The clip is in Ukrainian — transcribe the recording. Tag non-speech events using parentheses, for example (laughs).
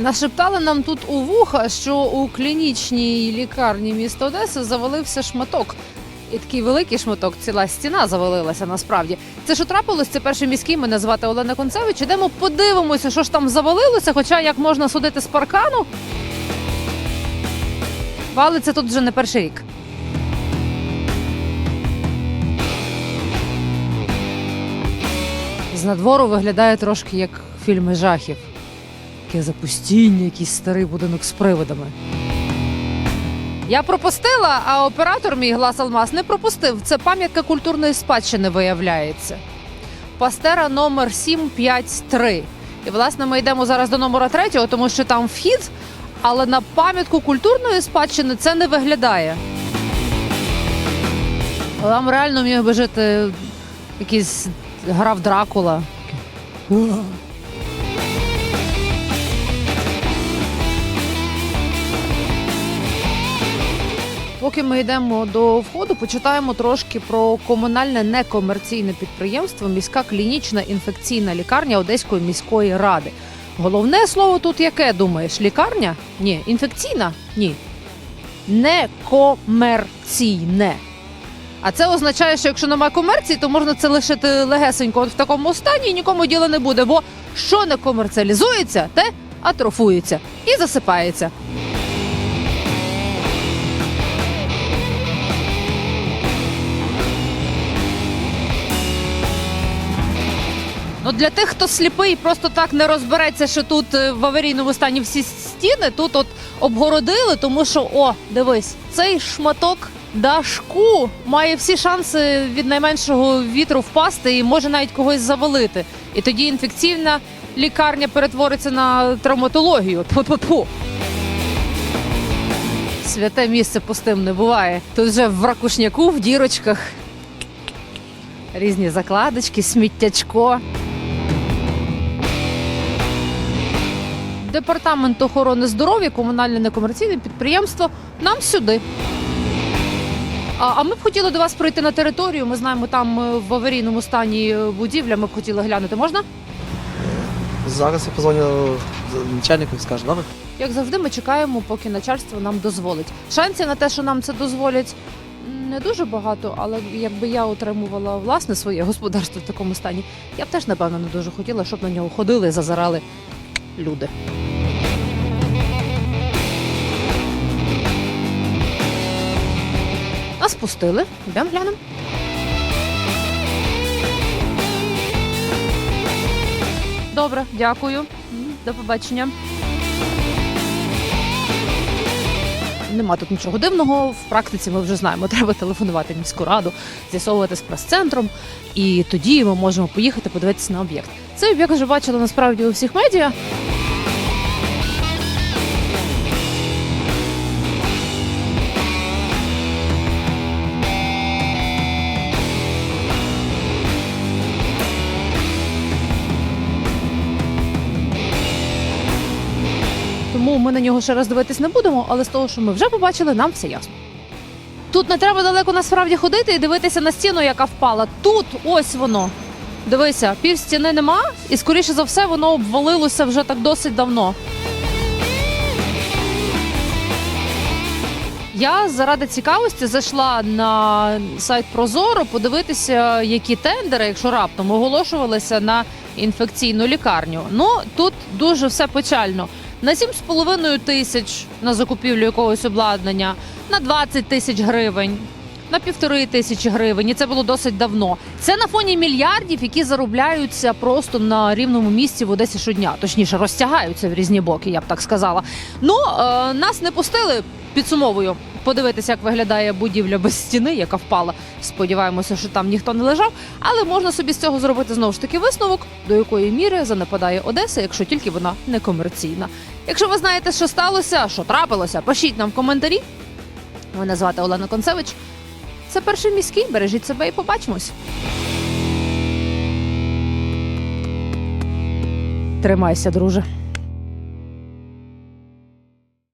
Нашептали нам тут у вуха, що у клінічній лікарні міста Одеси завалився шматок. І такий великий шматок, ціла стіна завалилася насправді. Це що трапилось? Це перший міський. Мене звати Олена Концевич. Ідемо подивимося, що ж там завалилося. Хоча як можна судити з паркану, валиться тут вже не перший рік. З надвору виглядає трошки як фільми жахів. Таке запустіння, якийсь старий будинок з привидами. Я пропустила, а оператор мій глас Алмаз не пропустив. Це пам'ятка культурної спадщини виявляється. Пастера номер 753. І, власне, ми йдемо зараз до номера третього, тому що там вхід, але на пам'ятку культурної спадщини це не виглядає. Там реально міг би жити якийсь граф Дракула. Поки ми йдемо до входу, почитаємо трошки про комунальне некомерційне підприємство Міська клінічна інфекційна лікарня Одеської міської ради. Головне слово тут яке думаєш? Лікарня? Ні, інфекційна? Ні. Некомерційне. А це означає, що якщо немає комерції, то можна це лишити легесенько в такому стані і нікому діла не буде. Бо що не комерціалізується, те атрофується і засипається. Ну для тих, хто сліпий, просто так не розбереться, що тут е, в аварійному стані всі стіни тут от обгородили, тому що о, дивись, цей шматок дашку має всі шанси від найменшого вітру впасти і може навіть когось завалити. І тоді інфекційна лікарня перетвориться на травматологію. Тьфу-тьфу-тьфу. Святе місце пустим не буває. Тут вже в ракушняку, в дірочках. Різні закладочки, сміттячко. Департамент охорони здоров'я, комунальне некомерційне підприємство нам сюди. А, а ми б хотіли до вас прийти на територію. Ми знаємо, там е, в аварійному стані будівля. Ми б хотіли глянути. Можна? Зараз я позвоню начальнику і скажу, добре? Як завжди, ми чекаємо, поки начальство нам дозволить. Шансів на те, що нам це дозволять, не дуже багато, але якби я отримувала власне своє господарство в такому стані, я б теж напевно не дуже хотіла, щоб на нього ходили зазирали люди. Нас пустили. Йдемо глянемо. Добре, дякую. До побачення. Нема тут нічого дивного. В практиці ми вже знаємо, (laughs) треба телефонувати в міську раду, з'ясовувати з прес-центром, і тоді ми можемо поїхати подивитися на об'єкт. Цей об'єкт вже бачили насправді у всіх медіа. Тому ми на нього ще раз дивитись не будемо, але з того, що ми вже побачили, нам все ясно. Тут не треба далеко насправді ходити і дивитися на стіну, яка впала. Тут ось воно. Дивися, пів стіни нема, і скоріше за все воно обвалилося вже так досить давно. Я заради цікавості зайшла на сайт Прозоро подивитися, які тендери, якщо раптом оголошувалися на інфекційну лікарню. Ну тут дуже все печально. На 7,5 тисяч на закупівлю якогось обладнання, на 20 тисяч гривень, на півтори тисячі гривень. І це було досить давно. Це на фоні мільярдів, які заробляються просто на рівному місці в Одесі щодня. Точніше, розтягаються в різні боки, я б так сказала. Ну е, нас не пустили. Підсумовую, подивитися, як виглядає будівля без стіни, яка впала. Сподіваємося, що там ніхто не лежав. Але можна собі з цього зробити знову ж таки висновок, до якої міри занепадає Одеса, якщо тільки вона не комерційна. Якщо ви знаєте, що сталося, що трапилося, пишіть нам в коментарі. Мене звати Олена Концевич. Це перший міський. Бережіть себе і побачимось. Тримайся, друже.